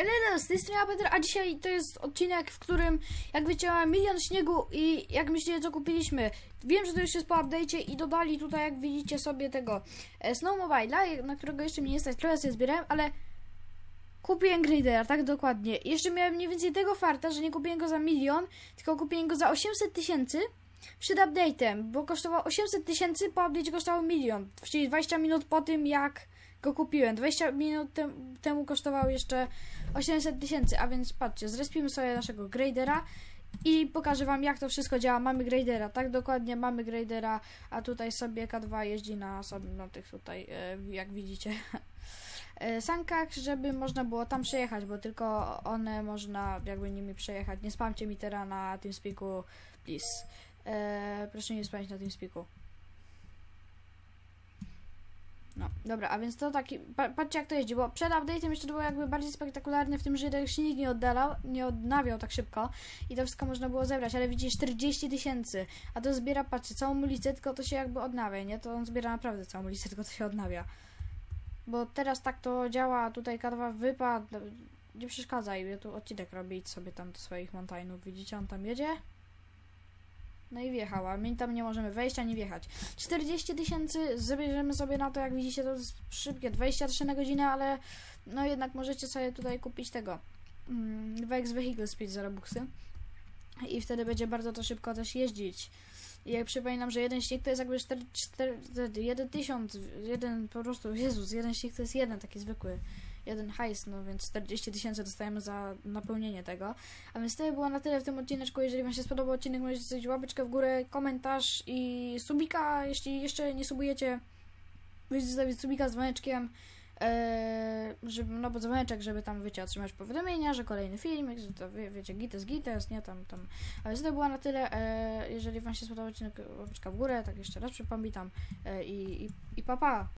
Hello, z strony Peter, a dzisiaj to jest odcinek, w którym jak wyciąłem milion śniegu i jak myślicie co kupiliśmy. Wiem, że to już jest po update'cie i dodali tutaj jak widzicie sobie tego e, Snowmobile'a, na którego jeszcze mi nie stać, trochę sobie zbierałem, ale kupiłem Gradera, tak dokładnie. Jeszcze miałem mniej więcej tego farta, że nie kupiłem go za milion, tylko kupiłem go za 800 tysięcy przed update'em, bo kosztował 800 tysięcy, po update'cie kosztował milion, czyli 20 minut po tym jak go kupiłem. 20 minut tem, temu kosztował jeszcze 800 tysięcy, a więc patrzcie, zrespimy sobie naszego gradera i pokażę wam jak to wszystko działa. Mamy gradera, tak dokładnie mamy gradera, a tutaj sobie K2 jeździ na, na tych tutaj, e, jak widzicie, e, sankach, żeby można było tam przejechać, bo tylko one można jakby nimi przejechać. Nie spamcie mi teraz na tym spiku, please. E, proszę nie spamić na tym spiku. No, dobra, a więc to taki, pa, patrzcie jak to jeździ, bo przed update'em jeszcze to było jakby bardziej spektakularne w tym, że jednak silnik nie oddalał, nie odnawiał tak szybko i to wszystko można było zebrać, ale widzicie 40 tysięcy, a to zbiera, patrzcie, całą ulicę, tylko to się jakby odnawia, nie? To on zbiera naprawdę całą ulicę, tylko to się odnawia. Bo teraz tak to działa, tutaj K2 wypad, nie przeszkadzaj, ja tu odcinek robię, idź sobie tam do swoich montainów, widzicie, on tam jedzie? No i wjechała. My tam nie możemy wejść ani wjechać. 40 tysięcy zabierzemy sobie na to, jak widzicie, to jest szybkie, 23 na godzinę, ale no jednak możecie sobie tutaj kupić tego mm, Vex Vehicle Speed za Robuxy i wtedy będzie bardzo to szybko też jeździć. I jak przypominam, że jeden śnieg to jest jakby 4, 4, 1 tysiąc, jeden po prostu, Jezus, jeden śnieg to jest jeden taki zwykły jeden hajs, no więc 40 tysięcy dostajemy za napełnienie tego. A więc to by było na tyle w tym odcineczku. Jeżeli Wam się spodobał odcinek, możecie zostawić łapeczkę w górę, komentarz i subika, jeśli jeszcze nie subujecie, możecie zostawić subika z dzwoneczkiem. Eee, żeby, no bo dzwoneczek, żeby tam, wiecie, otrzymać powiadomienia, że kolejny filmik, że to, wie, wiecie, gites, gites, nie, tam, tam, ale to było na tyle, eee, jeżeli Wam się spodobał odcinek, łapeczka w górę, tak jeszcze raz przypominam eee, i, i, i papa. Pa.